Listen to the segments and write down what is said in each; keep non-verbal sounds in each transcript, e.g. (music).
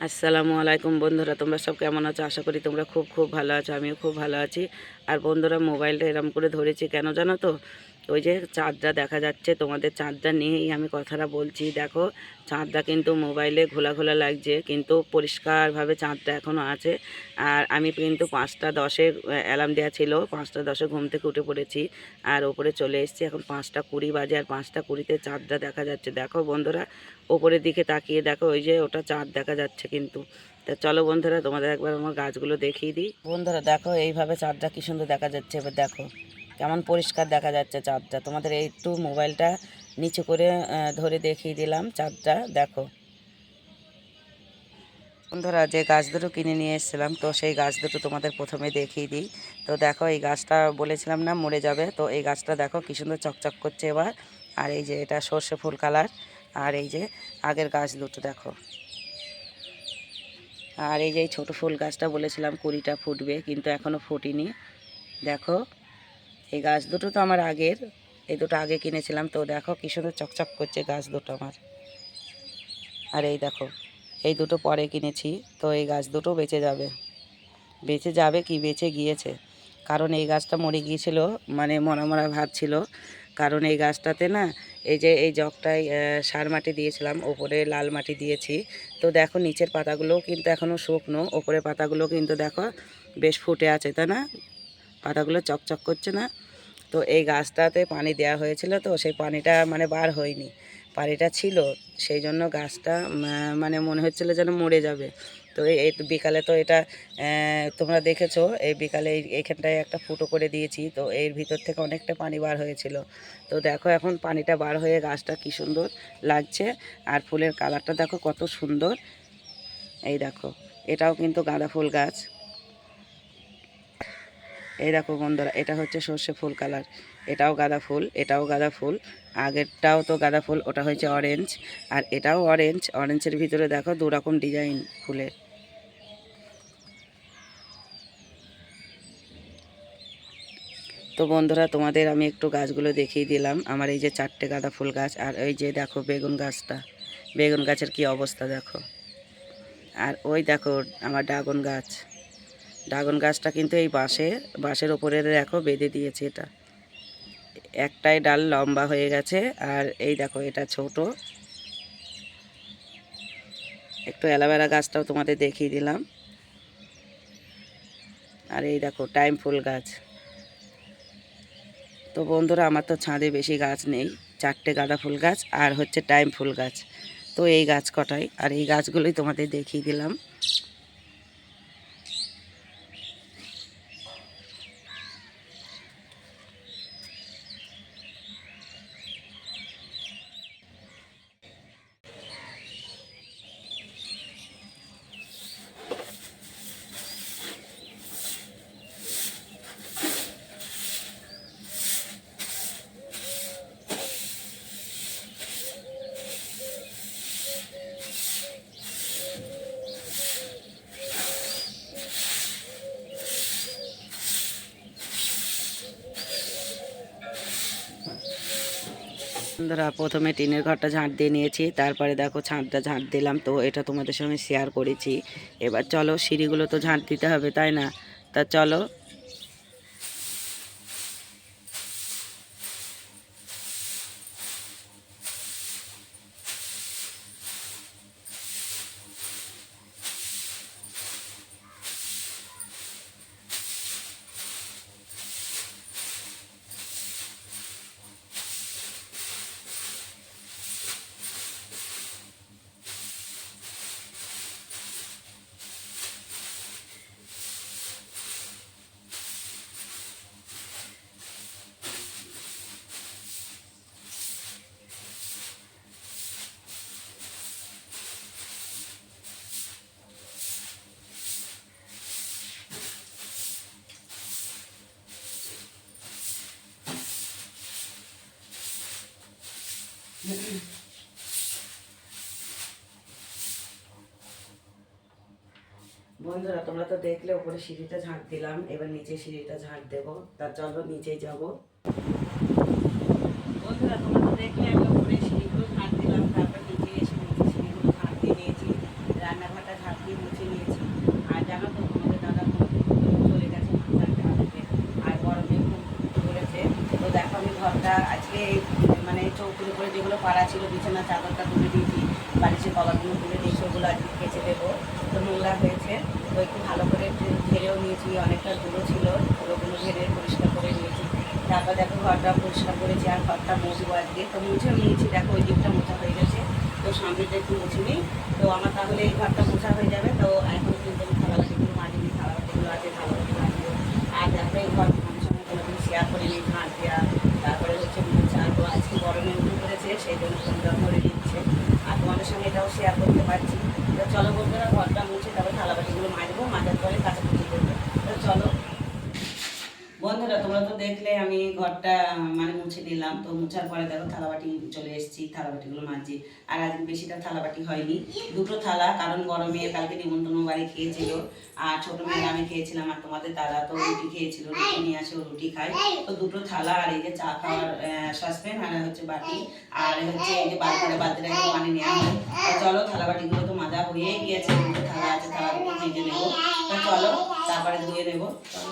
আসসালামু আলাইকুম বন্ধুরা, তোমরা সব কেমন আছো? আশা করি তোমরা খুব খুব ভালো আছো, আমিও খুব ভালো আছি। আর বন্ধুরা, মোবাইলটা এরম করে ধরেছি কেন জানো তো? ওই যে চাঁদটা দেখা যাচ্ছে, তোমাদের চাঁদটা নিয়েই আমি কথাটা বলছি। দেখো, চাঁদটা কিন্তু মোবাইলে ঘোলা ঘোলা লাগছে, কিন্তু পরিষ্কারভাবে চাঁদটা এখনও আছে। আর আমি কিন্তু পাঁচটা দশে অ্যালার্ম দেওয়া ছিল, পাঁচটা দশে ঘুম থেকে উঠে পড়েছি। আর ওপরে চলে এসেছি, এখন পাঁচটা কুড়ি বাজে, আর পাঁচটা কুড়িতে চাঁদটা দেখা যাচ্ছে। দেখো বন্ধুরা, ওপরের দিকে তাকিয়ে দেখো, ওই যে ওটা চাঁদ দেখা যাচ্ছে কিন্তু। তা চলো বন্ধুরা, তোমাদের একবার আমার গাছগুলো দেখিয়ে দিই। বন্ধুরা, দেখো, এইভাবে চাঁদটা কি সুন্দর দেখা যাচ্ছে। এবার দেখো। কেমন পরিষ্কার দেখা যাচ্ছে চাঁদটা? তোমাদের একটু মোবাইলটা নিচু করে ধরে দেখিয়ে দিলাম চাঁদটা, দেখো। বন্ধুরা, যে গাছ দুটো কিনে নিয়ে এসেছিলাম, তো সেই গাছ দুটো তোমাদের প্রথমে দেখিয়ে দিই। তো দেখো, এই গাছটা বলেছিলাম না মরে যাবে। তো এই গাছটা দেখো, কি সুন্দর চকচক করছে এবার। আর এই যে এটা সর্ষে ফুল কালার। আর এই যে আগের গাছ দুটো, দেখো। আর এই যে ছোটো ফুল গাছটা বলেছিলাম কুড়িটা ফুটবে, কিন্তু এখনও ফুটিনি। দেখো। এই গাছ দুটো তো আমার আগের। এই দুটো আগে কিনেছিলাম, তো দেখো কি সুন্দর চকচক করছে গাছ দুটো আমার। আর এই দেখো, এই দুটো পরে কিনেছি, তো এই গাছ দুটো বেঁচে যাবে। বেঁচে যাবে কি? বেঁচে গিয়েছে। কারণ এই গাছটা মরে গিয়েছিল মানে মরা মরা ভাব ছিল। কারণ এই গাছটাতে না, এই যে এই জগটায় সার মাটি দিয়েছিলাম, ওপরে লাল মাটি দিয়েছি। তো দেখো নিচের পাতাগুলোও কিন্তু এখনও শুকনো, ওপরের পাতাগুলো কিন্তু দেখো বেশ ফুটে আছে, তাই না? পাতাগুলো চকচক করছে না। তো এই গাছটাতে পানি দেওয়া হয়েছিল তো সেই পানিটা মানে বার হয়নি। পানিটা ছিল, সেই জন্য গাছটা মানে মনে হচ্ছিল যেন মরে যাবে। তো এই বিকালে তো এটা তোমরা দেখেছ, এই বিকালে এই- এইখানটায় একটা ফুটো করে দিয়েছি, তো এর ভিতর থেকে অনেকটা পানি বার হয়েছিল। তো দেখো এখন পানিটা বার হয়ে গাছটা কি সুন্দর লাগছে, আর ফুলের কালারটা দেখো কত সুন্দর। এই দেখো, এটাও কিন্তু গাঁদা ফুল গাছ। এই দেখো বন্ধুরা, এটা হচ্ছে সর্ষে ফুল কালার। এটাও গাঁদা ফুল, এটাও গাঁদা ফুল। আগেরটাও তো গাঁদা ফুল, ওটা হচ্ছে অরেঞ্জ আর এটাও অরেঞ্জ অরেঞ্জের ভিতরে দেখো দু রকম ডিজাইন ফুলের। তো বন্ধুরা, তোমাদের আমি একটু গাছগুলো দেখিয়ে দিলাম। আমার এই যে চারটে গাঁদা ফুল গাছ, আর ওই যে দেখো বেগুন গাছটা। বেগুন গাছের কি অবস্থা দেখো। আর ওই দেখো আমার ড্রাগন গাছ। ড্রাগন গাছটা কিন্তু এই বাঁশে, বাঁশের ওপরে দেখো বেঁধে দিয়েছে এটা। একটাই ডাল লম্বা হয়ে গেছে, আর এই দেখো এটা ছোট। একটু অ্যালোভেরা গাছটাও তোমাদের দেখিয়ে দিলাম। আর এই দেখো টাইম ফুল গাছ। তো বন্ধুরা, আমার তো ছাদে বেশি গাছ নেই, চারটে গাঁদা ফুল গাছ আর হচ্ছে টাইম ফুল গাছ। তো এই গাছ কটাই, আর এই গাছগুলোই তোমাদের দেখিয়ে দিলাম। বন্ধুরা, প্রথমে টিনের ঘরটা ঝাঁট দিয়ে নিয়েছি, তারপরে দেখো ছাদটা ঝাঁট দিলাম, তো এটা তোমাদের সঙ্গে শেয়ার করেছি। এবার চলো সিঁড়িগুলো তো ঝাঁট দিতে হবে, তাই না? তা চলো বন্ধুরা, তোমরা তো দেখলে ওপরে সিঁড়িটা ঝাঁট দিলাম, এবার নিচে সিঁড়িটা ঝাঁট দেবো। তা চলো, নিচেই যাব বন্ধুরা তোমরা তো দেখলে আমি উপরে সিঁড়িগুলো ঝাঁট দিলাম তারপর নিচে এসে নিচে সিঁড়িগুলো ঝাঁট দিয়ে নিয়েছি রান্নাঘরটা ঝাঁট তো দেখো আমি ঘরটা আজকে এই মানে চৌকির উপরে যেগুলো পাড়া ছিল, বিছানা, চাদরটা তুলে দিয়েছি, বালিশের কভারগুলো তুলে দিয়েছি, ওগুলো আজকে কেচে দেবো। তো নোংরা হয়েছে, তো একটু ভালো করে ঘেরেও নিয়েছি, অনেকটা ধুলো ছিল ধুলোগুলো ঘেরে পরিষ্কার করে নিয়েছি। তারপর দেখো ঘরটা পরিষ্কার করেছি, আর ঘরটা মুছবো আজকে। তো মুছেও নিয়েছি, দেখো ওই দিকটা মোছা হয়ে গেছে, তো সামনেটা একটু মুছে নিই। তো আমার তাহলে এই ঘরটা মোছা হয়ে যাবে, তো এখন কিন্তু আমি থালাবাটিগুলো মাজিনি থালাবাটিগুলো আছে থালাবাটি মাজিও। আর দেখো এই ঘর সঙ্গে কোনোদিন শেয়ার করে নিই ঝাঁট দেওয়া তারপরে হচ্ছে তো আজকে গরমে উঠে পড়েছে সেই জন্য সুন্দর করে দিচ্ছে। আর তোমাদের সঙ্গে এটাও শেয়ার করতে পারছি। তো চলো বন্ধুরা, ঘরটা মুছে তারপরে থালাবাটিগুলো মাজবো মাজার পরে কাছাকাছি করব। তো চলো বন্ধুরা, তোমরা তো দেখলে আমি ঘরটা মানে মুছে নিলাম তো মুছার পরে দেখো থালাবাটি চলে এসেছি, থালাবাটিগুলো মাঝি আর আজকে বেশিটা থালাবাটি হয়নি, দুটো থালা, কারণ গরমে কালকে নিমন্ত্রণ বাড়ি খেয়েছিল। আর ছোট মেয়ে আমি খেয়েছিলাম আর তোমাদের দাদা তো রুটি খেয়েছিল, রুটি নিয়ে আসে, ও রুটি খায়। তো দুটো থালা আর এই যে চা খাওয়ার সসপ্যান আর হচ্ছে বাটি। আর হচ্ছে এই যে বালতিটা একটু পানি নেওয়া হয়। তো চলো থালাবাটিগুলো তো মাজা হয়েই গিয়েছে, দুটো থালা আছে থালাগুলো ভেজে নেব। তো চলো, তারপরে ধুয়ে নেব। চলো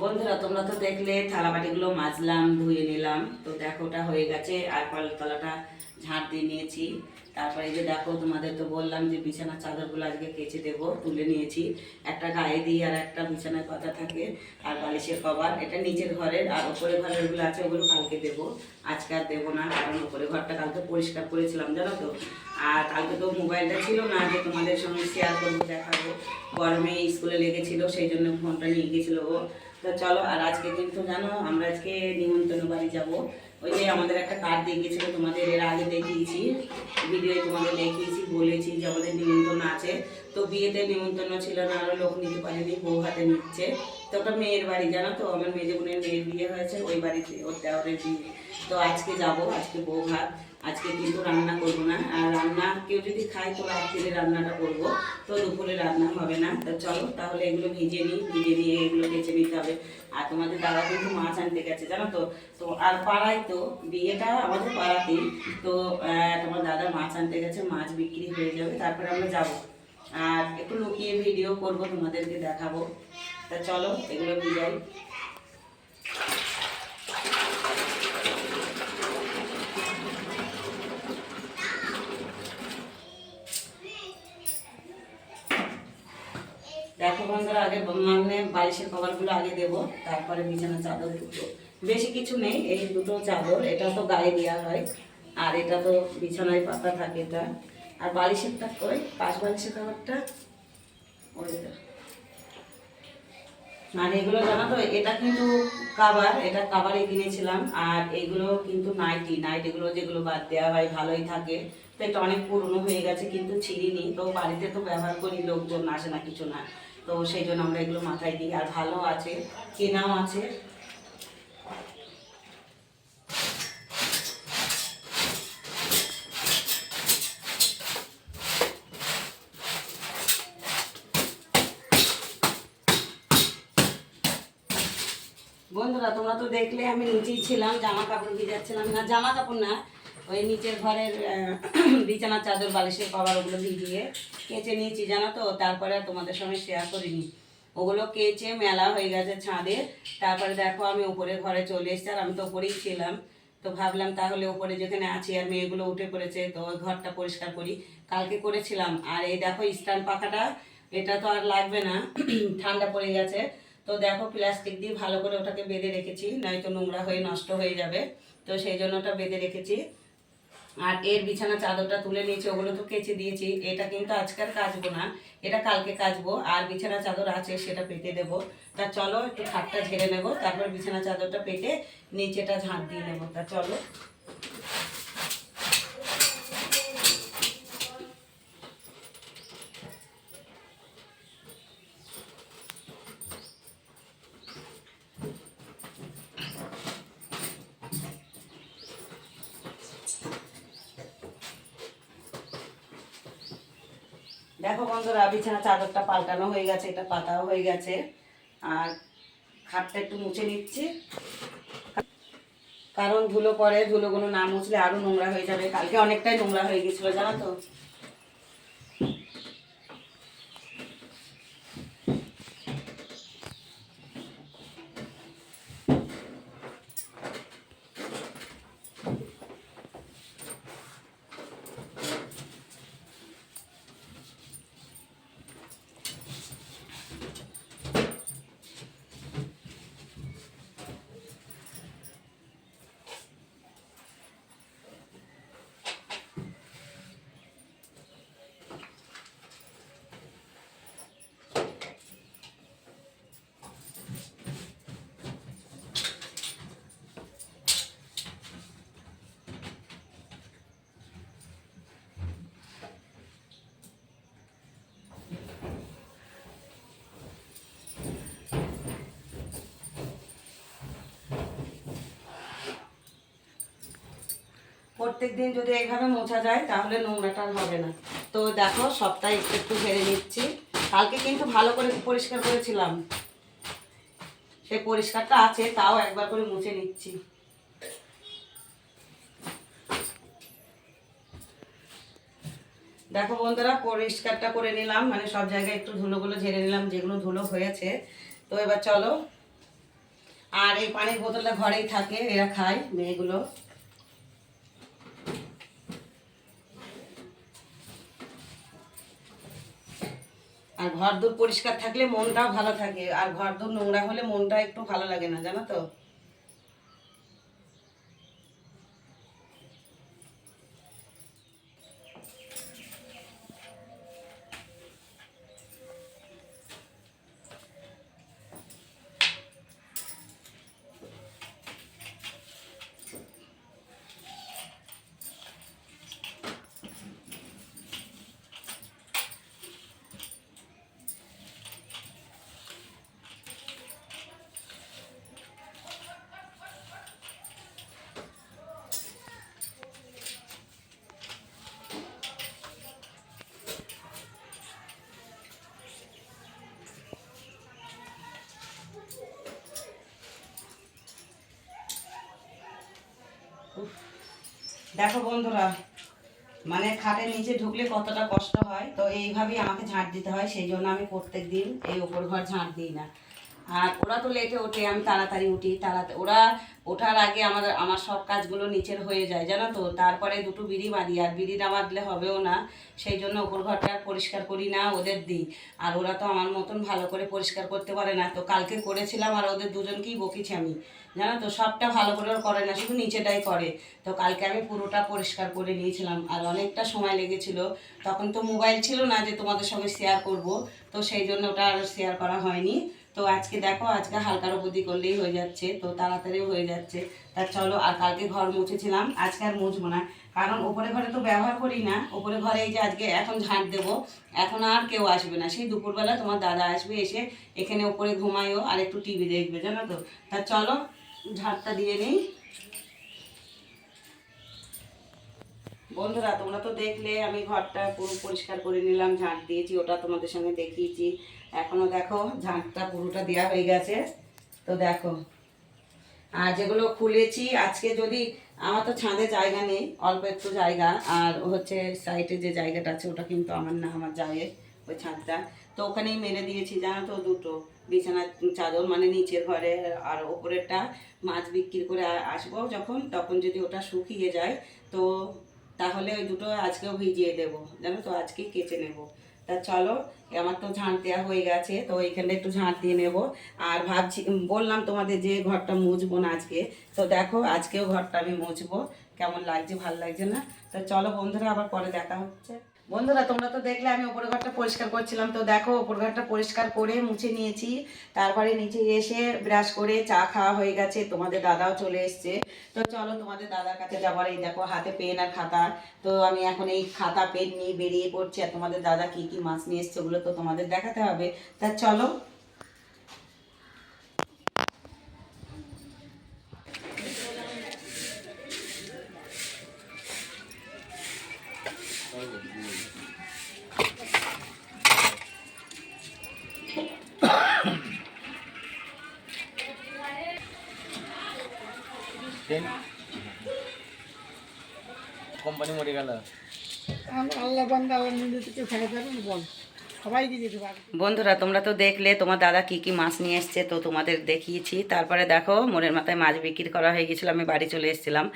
বন্ধুরা, তোমরা তো দেখলে থালা বাটিগুলো মাজলাম, ধুয়ে নিলাম। তো দেখো, ওটা হয়ে গেছে। আর তলাটা ঝাঁট দিয়ে নিয়েছি। তারপরে যে দেখো, তোমাদের তো বললাম যে বিছানার চাদরগুলো আজকে কেচে দেবো, তুলে নিয়েছি। একটা গায়ে দিয়ে আর একটা বিছানার পাতা থাকে, আর বালিশের কভার। এটা নিচের ঘরের, আর ওপরে ঘরেরগুলো আছে, ওগুলো কালকে দেবো। আজকে আর দেবো না, কারণ ওপরে ঘরটা কালকে পরিষ্কার করেছিলাম, জানো তো? আর কালকে তো মোবাইলটা ছিল না, যে তোমাদের সঙ্গে শেয়ার করব, দেখাবো। গরমে স্কুলে লেগেছিল, সেই জন্য ফোনটা নিয়ে গেছিল ও। তো চলো, আর আজকে কিন্তু জানো, আমরা আজকে নিমন্ত্রণ বাড়ি যাব। ওই যে আমাদের একটা কার্ড দিয়ে গেছিল তোমাদের এর আগে দেখিয়েছি। ভিডিওয়ে তোমাদের দেখিয়েছি, বলেছি যে আমাদের নিমন্ত্রণ আছে। তো বিয়েতে নিমন্ত্রণ ছিল না আরও লোক নিতে পারেনি, বউ হাতে নিচ্ছে। তো ওটা মেয়ের বাড়ি, জানো তো, আমার মেয়ে বোনের মেয়ের বিয়ে হয়েছে, ওই বাড়িতে, ওর দেওয়ারের বিয়ে। তো আজকে যাব, আজকে বউ ভাত। আজকে কিন্তু রান্না করব না। আর রান্না কেউ যদি খায়, তো রাত্রিরে রান্নাটা করব। তো দুপুরে রান্না হবে না। তো চলো, তাহলে এগুলো ভিজে নিই। ভিজে নিয়ে এগুলো বেছে নিতে হবে। আর তোমাদের দাদা কিন্তু মাছ আনতে গেছে, জানো তো? তো আর পাড়ায় তো বিয়েটা আমাদের পাড়াতেই। তো তোমার দাদা মাছ আনতে গেছে, মাছ বিক্রি হয়ে যাবে, তারপরে আমরা যাব। আর একটু লুকিয়ে ভিডিও করব, তোমাদেরকে দেখাবো। তা চলো, এগুলো ভিজাই। দেখো বন্ধুরা আগে মানে বালিশের কভারগুলো আগে দেব, তারপরে বিছানা চাদর দুটো। বেশি কিছু নেই, এই দুটো চাদর, এটা তো গায়ে দেওয়া হয়, আর এটা তো বিছানায় পাতা থাকে এটা। আর বালিশেরটা কই? পাশ বালিশের ওইটা আর এগুলো জানো তো, এটা কিন্তু কাবার এটা কাবারে কিনেছিলাম, আর এগুলো কিন্তু নাইটি নাইট এগুলো যেগুলো বাদ দেওয়া হয়, ভালোই থাকে। তো এটা অনেক পুরনো হয়ে গেছে, কিন্তু ছিঁড়িনি, তো বাড়িতে তো ব্যবহার করি, লোকজন আসে না, কিছু না। তো সেই জন্য আমরা এগুলো মাথায় দিই। আর ভালো আছে, কেনাও আছে। বন্ধুরা, তোমরা তো দেখলে আমি নিচেই ছিলাম জামা কাপড় ভিজাচ্ছিলাম না জামা কাপড় না, ওই নিচের ঘরের (clears throat) বিছানার চাদর, বালিশের কভার ওগুলো ভিজিয়ে কেচে নিয়েছি, জানো তো? তারপরে তোমাদের সঙ্গে শেয়ার করিনি। ওগুলো কেচে মেলা হয়ে গেছে ছাদে। তারপরে দেখো, আমি উপরে ঘরে চলে এসেছি, আর আমি তো উপরেই ছিলাম। তো ভাবলাম তাহলে উপরে যেখানে আছি, আর মেয়েগুলো উঠে পড়েছে, তো ঘরটা পরিষ্কার করি। কালকে করেছিলাম। আর এই দেখো, স্ট্যান্ড পাখাটা, এটা তো আর লাগবে না। (clears throat) ঠান্ডা পড়ে গেছে। তো দেখো, প্লাস্টিক দিয়ে ভালো করে ওটাকে বেঁধে রেখেছি, নয়তো নোংরা হয়ে নষ্ট হয়ে যাবে। তো সেই জন্য ওটা বেঁধে রেখেছি। আর এর বিছানা চাদরটা তুলে নিয়েছি, ওগুলো তো কেচে দিয়েছি। এটা কিন্তু আজকাল কাচবো না, এটা কালকে কাচবো। আর বিছানা চাদর আছে, সেটা পেতে দেব। তা চলো, একটু খাটটা ঝেড়ে নেব, তারপর বিছানা চাদরটা পেতে নিচেটা ঝাঁট দিয়ে নেব। তা চলো। দেখো বন্ধুরা, বিছানা চাদরটা পাল্টানো হয়ে গেছে, এটা পাতাও হয়ে গেছে। আর খাটটা একটু মুছে নিচ্ছি। কারণ ধুলো পরে, ধুলোগুলো না মুছলে আরও নোংরা হয়ে যাবে। কালকে অনেকটাই নোংরা হয়ে গেছিল, জানো তো? প্রত্যেক দিন যদি এইভাবে মোছা যায়, তাহলে নোংরাটা হবে না। তো দেখো সপ্তাহে একটু একটু ঝেড়ে নিচ্ছি। কালকে কিন্তু ভালো করে পরিষ্কার করেছিলাম। সেই পরিষ্কারটা আছে, তাও একবার করে মুছে নিচ্ছি। দেখো বন্ধুরা, পরিষ্কারটা করে নিলাম। মানে সব জায়গায় একটু ধুলোগুলো ঝেড়ে নিলাম, যেগুলো ধুলো হয়েছে। তো এবার চলো। আর এই পানির বোতলটা ঘরেই থাকে, এরা খায়, মেয়েগুলো। আর ঘর দূর পরিষ্কার থাকলে মনটাও ভালো থাকে। আর ঘর দূর নোংরা হলে মনটা একটু ভালো লাগে না, জানো তো? দেখো বন্ধুরা মানে খাটের নিচে ঢুকলে কতটা কষ্ট হয়, তো এইভাবেই আমাকে ঝাঁট দিতে হয়, সেই জন্য আমি প্রত্যেক দিন এই ওপর ঘর ঝাঁট দিই না। আর ওরা তো লেটে ওঠে, আমি তাড়াতাড়ি উঠি। তাড়াতাড়ি ওরা ওঠার আগে আমার আমার সব কাজগুলো নিচের হয়ে যায়, জানো তো? তারপরে দুটো বিড়ি মারি, আর বিড়ি না বাঁধলে হবেও না। সেই জন্য ওপর ঘরটা পরিষ্কার করি না ওদের দিই। আর ওরা তো আমার মতন ভালো করে পরিষ্কার করতে পারে না। তো কালকে করেছিলাম আর ওদের দুজনকেই বকিছি আমি। জানো তো? সবটা ভালো করে ওরা করে না, শুধু নিচেটাই করে। তো কালকে আমি পুরোটা পরিষ্কার করে নিয়েছিলাম। আর অনেকটা সময় লেগেছিল। তখন তো মোবাইল ছিল না যে তোমাদের সঙ্গে শেয়ার করব। তো সেই জন্য ওটা আর শেয়ার করা হয়নি। তো আজকে দেখো, আজকে হালকার উপদি করলেই হয়ে যাচ্ছে, তো তাড়াতাড়ি হয়ে যাচ্ছে। তা চলো, আর কালকে ঘর মুছেছিলাম, আজকে আর মুছবো না। কারণ ওপরে ঘরে তো ব্যবহার করি না, ওপরে ঘরে এই যে আজকে এখন ঝাঁট দেবো, এখন আর কেউ আসবে না। সেই দুপুরবেলা তোমার দাদা আসবে এসে, এখানে ওপরে ঘুমায়ও, আর একটু টিভি দেখবে, জানো তো? তা চলো, ঝাঁটটা দিয়ে নিই। বন্ধুরা, তোমরা তো দেখলে, আমি ঘরটা পুরো পরিষ্কার করে নিলাম, ঝাঁট দিয়েছি, ওটা তোমাদের সঙ্গে দেখিয়েছি। এখনও দেখো ঝাঁকটা পুরোটা দেওয়া হয়ে গেছে। তো দেখো, আর যেগুলো খুলেছি, আজকে যদি, আমার তো ছাদে জায়গা নেই, অল্প একটু জায়গা, আর হচ্ছে সাইডে যে জায়গাটা আছে, ওটা কিন্তু আমার না, আমার জায়ের ওই ছাদটা। তো ওখানেই মেরে দিয়েছি, জানো তো, দুটো। বিছানার চাদর মানে নিচের ঘরে, আর ওপরেরটা মাছ বিক্রি করে আসব যখন, তখন যদি ওটা শুকিয়ে যায়, তো তাহলে ওই দুটো আজকেও ভিজিয়ে দেবো। জানো তো, আজকেই কেচে নেব। তা চলো, আমার তো ঝাঁট দেওয়া হয়ে গেছে, তো এইখানটা একটু ঝাঁট দিয়ে নেব। আর ভাবছি, বললাম তোমাদের যে ঘরটা মুছবো না আজকে, তো দেখো আজকেও ঘরটা আমি মুছবো। কেমন লাগছে, ভালো লাগছে না? তো চলো বন্ধুরা, আবার পরে দেখা হচ্ছে। বন্ধুরা, তোমরা তো দেখলে আমি ওপর ঘরটা পরিষ্কার করছিলাম। তো দেখো, ওপর ঘরটা পরিষ্কার করে মুছে নিয়েছি। তারপরে নিচে এসে ব্রাশ করে চা খাওয়া হয়ে গেছে। তোমাদের দাদাও চলে এসছে। তো চলো, তোমাদের দাদার কাছে যাবার এই দেখো, হাতে পেন আর খাতা। তো আমি এখন এই খাতা, পেন নিয়ে বেরিয়ে পড়ছি। আর তোমাদের দাদা কি কি মাছ নিয়ে এসছে ওগুলো তো তোমাদের দেখাতে হবে। তা চলো কোম্পানি মরে গেল। আল্লাহ বান্দা আল্লাহ নিজে থেকে ফেলে দেবেন বল। সবাইকে যেতে পারবে। বন্ধুরা তোমরা তো দেখলে তোমার দাদা কি কি মাছ নিয়ে এসছে তো তোমাদের দেখিয়েছি। তারপরে দেখো মোড়ের মাথায় মাছ বিক্রি করা হয়ে গেছিল আমি বাড়ি চলে এসেছিলাম।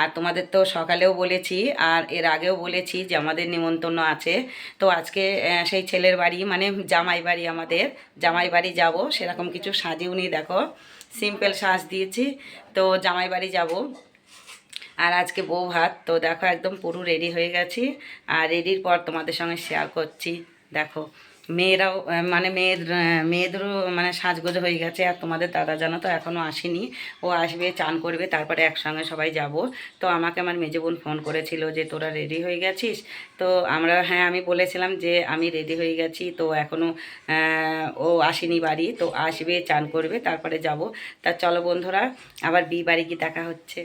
আর তোমাদের তো সকালেও বলেছি আর এর আগেও বলেছি যে আমাদের নিমন্ত্রণ আছে। তো আজকে সেই ছেলের বাড়ি মানে জামাই বাড়ি আমাদের। জামাই বাড়ি যাব সেরকম কিছু সাজিয়েও নি দেখো। সিম্পল সাজ দিয়েছি তো জামাই বাড়ি যাব। আর আজকে বউ ভাত, তো দেখো একদম পুরো রেডি হয়ে গেছি। আর রেডির পর তোমাদের সঙ্গে শেয়ার করছি। দেখো, মেয়েরাও মানে মেয়ের, মেয়েদেরও মানে সাজগোজ হয়ে গেছে। আর তোমাদের দাদা জানো তো এখনও আসেনি। ও আসবে, চান করবে, তারপরে একসঙ্গে সবাই যাব। তো আমাকে আমার মেজে বোন ফোন করেছিল যে, তোরা রেডি হয়ে গেছিস? তো আমরা হ্যাঁ আমি বলেছিলাম যে, আমি রেডি হয়ে গেছি। তো এখনও ও আসেনি বাড়ি। তো আসবে, চান করবে, তারপরে যাব। তা চলো বন্ধুরা, আবার বিয়ে বাড়ি কি দেখা হচ্ছে?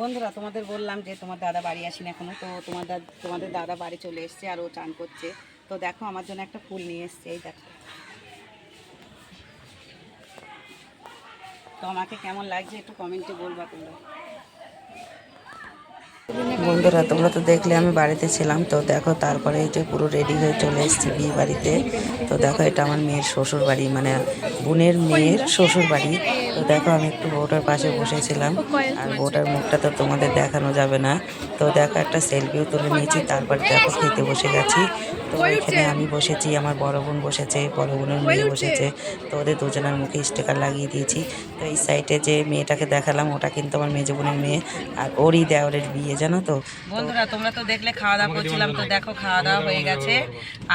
বন্ধুরা, তোমাদের বললাম যে তোমার দাদা বাড়ি আসেনি এখনও, তো তোমার তোমাদের দাদা বাড়ি চলে এসছে আর ও চান করছে। তো দেখো, আমার জন্য একটা ফুল নিয়ে এসছে, এই দেখো। তো আমাকে কেমন লাগছে একটু কমেন্টে বলবা তোমরা। বন্ধুরা, তোমরা তো দেখলে আমি বাড়িতে ছিলাম, তো দেখো তারপরে এই যে পুরো রেডি হয়ে চলে এসেছি বিয়ে বাড়িতে তো দেখো, এটা আমার মেয়ের শ্বশুর বাড়ি মানে বোনের মেয়ের শ্বশুর বাড়ি দেখো, আমি একটু বউটার পাশে বসেছিলাম। আর বউটার মুখটা তো তোমাদের দেখানো যাবে না। তো দেখো, একটা সেলফিও তুলে নিয়েছি, তারপর দেখো খেতে বসে গেছি। তো এখানে আমি বসেছি আমার বড় বোন বসেছে বড় বোনের মেয়ে বসেছে তো ওদের দুজনের মুখে স্টিকার লাগিয়ে দিয়েছি। তো এই সাইডে যে মেয়েটাকে দেখালাম ওটা কিন্তু আমার মেজো বোনের মেয়ে। আর ওরই দেওরের বিয়ে জানো তো? বন্ধুরা তোমরা তো দেখলে খাওয়া দাওয়া করছিলাম তো দেখো খাওয়া দাওয়া হয়ে গেছে।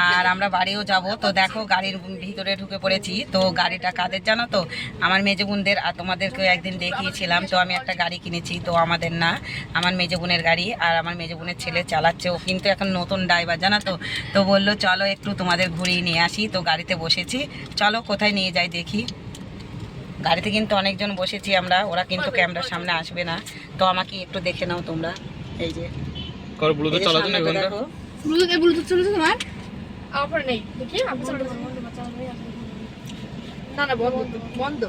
আর আমরা বাড়িও যাব তো দেখো গাড়ির ভিতরে ঢুকে পড়েছি। তো গাড়িটা কাদের জানো তো? আমার মেজো বোনদের আর তোমাদেরকে একদিন দেখিয়েছিলাম। তো আমি একটা গাড়ি কিনেছি তো আমাদের না আমার মেজো বোনের গাড়ি। আর আমার মেজো বোনের ছেলে চালাচ্ছে ও কিন্তু এখন নতুন ড্রাইভার জানো তো? তো বলল চলো একটু তোমাদের ঘুরিয়ে নিয়ে আসি। তো গাড়িতে বসেছি। চলো কোথায় নিয়ে যাই দেখি। গাড়িতে কিন্তু অনেকজন বসেছি আমরা ওরা কিন্তু ক্যামেরার সামনে আসবে না। তো আমাকে একটু দেখে নাও তোমরা। এই যে। অন্য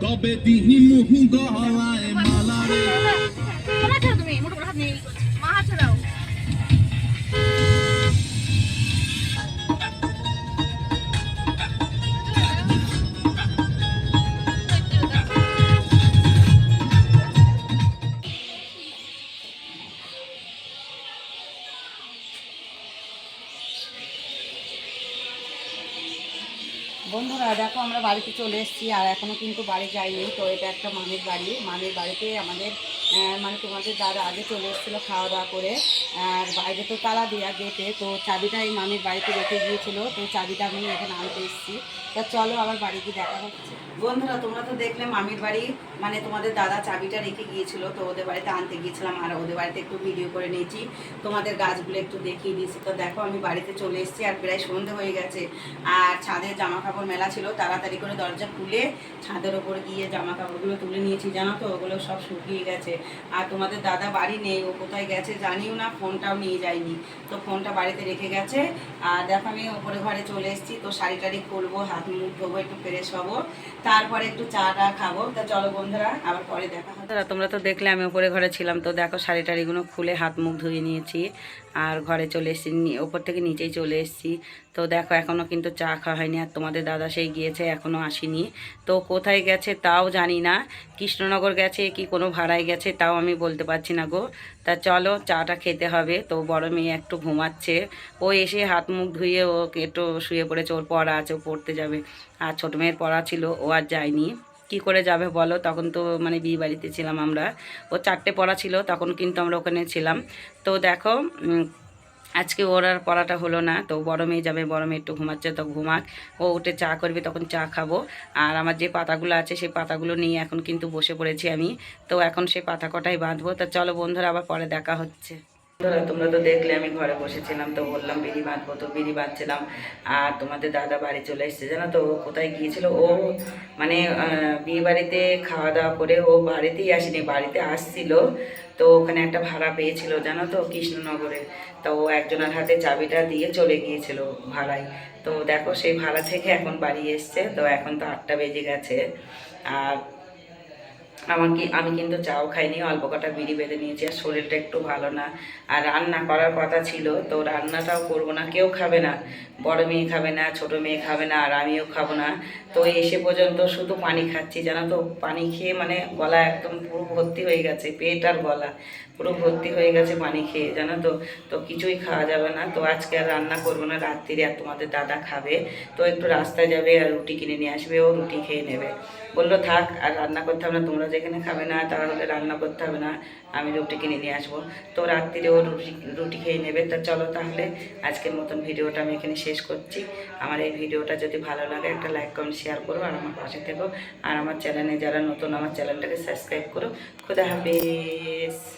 তবে দিহি মুহু চলে এসেছি আর এখনও কিন্তু বাড়ি যাইনি। তো এটা একটা মামের বাড়ি। মামের বাড়িতে আমাদের মানে তোমাদের দাদা আগে চলে এসেছিল খাওয়া দাওয়া করে। আর বাইরে তো তালা দেওয়া গেটে তো চাবিটা এই মামির বাড়িতে রেখে গিয়েছিল, তো চাবিটা আমি এখানে আনতে এসেছি। তা চলো আবার বাড়ি গিয়ে দেখা হচ্ছে। বন্ধুরা, তোমরা তো দেখলে মামির বাড়ি মানে তোমাদের দাদা চাবিটা রেখে গিয়েছিল, তো ওদের বাড়িতে আনতে গিয়েছিলাম, আর ওদের বাড়িতে একটু ভিডিও করে নিয়েছি। তোমাদের গাছগুলো একটু দেখিয়ে দিয়েছি। তো দেখো, আমি বাড়িতে চলে এসেছি, আর প্রায় সন্ধে হয়ে গেছে। আর ছাদে জামা কাপড় মেলা ছিল, তাড়াতাড়ি করে দরজা খুলে ছাদের ওপর গিয়ে জামা কাপড়গুলো তুলে নিয়েছি, জানো তো? ওগুলো সব শুকিয়ে গেছে। আর তোমাদের দাদা বাড়ি নেই, ও কোথায় গেছে জানিও না, ফোনটাও নিয়ে যায়নি। তো ফোনটা বাড়িতে রেখে গেছে। আর দেখো আমি ওপরে ঘরে চলে এসেছি, তো শাড়ি টাড়ি খুলবো, হাত মুখ ধোবো, একটু ফ্রেশ হব। তারপরে একটু চা টা খাব। তা চলো বন্ধুরা, আবার পরে দেখা তোমরা তো দেখলে আমি ওপরে ঘরে ছিলাম, তো দেখো শাড়ি টাড়িগুলো খুলে হাত মুখ ধুয়ে নিয়েছি। আর ঘরে চলে এসেছি ওপর থেকে নিচেই চলে এসেছি। তো দেখো এখনও কিন্তু চা খাওয়া হয়নি, আর তোমাদের দাদা সেই গিয়েছে এখনও আসেনি। তো কোথায় গেছে তাও জানি না। কৃষ্ণনগর গেছে, কি কোনো ভাড়ায় গেছে তাও আমি বলতে পারছি না গো। তা চলো, চাটা খেতে হবে। তো বড় মেয়ে একটু ঘুমাচ্ছে। ও এসে হাত মুখ ধুয়ে ও একটু শুয়ে পড়েছে। ওর পড়া আছে, ও পড়তে যাবে। আর ছোটো মেয়ের পড়া ছিল, ও আর যায়নি। কি করে যাবে বলো? তখন তো মানে বিয়ে বাড়িতে ছিলাম আমরা। ও চারটে পড়া ছিল, তখন কিন্তু আমরা ওখানে ছিলাম। তো দেখো আজকে ওর আর পড়াটা হলো না, তো বড় মেয়ে যাবে, বড় মেয়ে একটু ঘুমাচ্ছে, তো ঘুমাক। ও উঠে চা করবে, তখন চা খাব। আর আমার যে পাতাগুলো আছে, সেই পাতাগুলো নিয়ে এখন কিন্তু বসে পড়েছি আমি। তো এখন সেই পাতা কটাই বাঁধবো। তা চলো বন্ধুরা, আবার পরে দেখা হচ্ছে। বন্ধুরা, তোমরা তো দেখলে আমি ঘরে বসেছিলাম, তো বললাম বিড়ি বাঁধবো, তো বিড়ি বাঁধছিলাম। আর তোমাদের দাদা বাড়ি চলে এসেছে, জানো তো? ও কোথায় গিয়েছিল? ও মানে বিয়ে বাড়িতে খাওয়া দাওয়া করে ও বাড়িতেই আসেনি, বাড়িতে আসছিল। তো ওখানে একটা ভাড়া পেয়েছিল, জানো তো, কৃষ্ণনগরে। তো ও একজনের হাতে চাবিটা দিয়ে চলে গিয়েছিল ভাড়ায়। তো দেখো, সেই ভাড়া থেকে এখন বাড়ি এসছে, তো এখন তো আটটা বেজে গেছে। আর আমার কি আমি কিন্তু চাও খাইনি অল্প কটা বিড়ি বেঁধে নিয়েছি, আর শরীরটা একটু ভালো না। আর রান্না করার কথা ছিল, তো রান্নাটাও করব না, কেউ খাবে না, বড় মেয়ে খাবে না, ছোট মেয়ে খাবে না, আর আমিও খাব না। তো এসে পর্যন্ত শুধু পানি খাচ্ছি, জানো তো, পানি খেয়ে মানে গলা একদম পুরো ভর্তি হয়ে গেছে, পেট আর গলা। পুরো ভর্তি হয়ে গেছে পানি খেয়ে, জানো তো? তো কিছুই খাওয়া যাবে না। তো আজকে আর রান্না করব না, রাত্রিরে আর তোমাদের দাদা খাবে। তো একটু রাস্তায় যাবে আর রুটি কিনে নিয়ে আসবে, ও রুটি খেয়ে নেবে। বলল, থাক, আর রান্না করতে হবে না, তোমরা যেখানে খাবে না, তাহলে রান্না করতে হবে না, আমি রুটি কিনে নিয়ে আসব। তো রাত্রিরে ও রুটি রুটি খেয়ে নেবে। তা চলো তাহলে, আজকের মতন ভিডিওটা আমি এখানে শেষ করছি। আমার এই ভিডিওটা যদি ভালো লাগে, একটা লাইক, কমেন্ট, শেয়ার করো আর আমার পাশে থেকো। আর আমার চ্যানেলে যারা নতুন, আমার চ্যানেলটাকে সাবস্ক্রাইব করো। খুদা হাফিজ।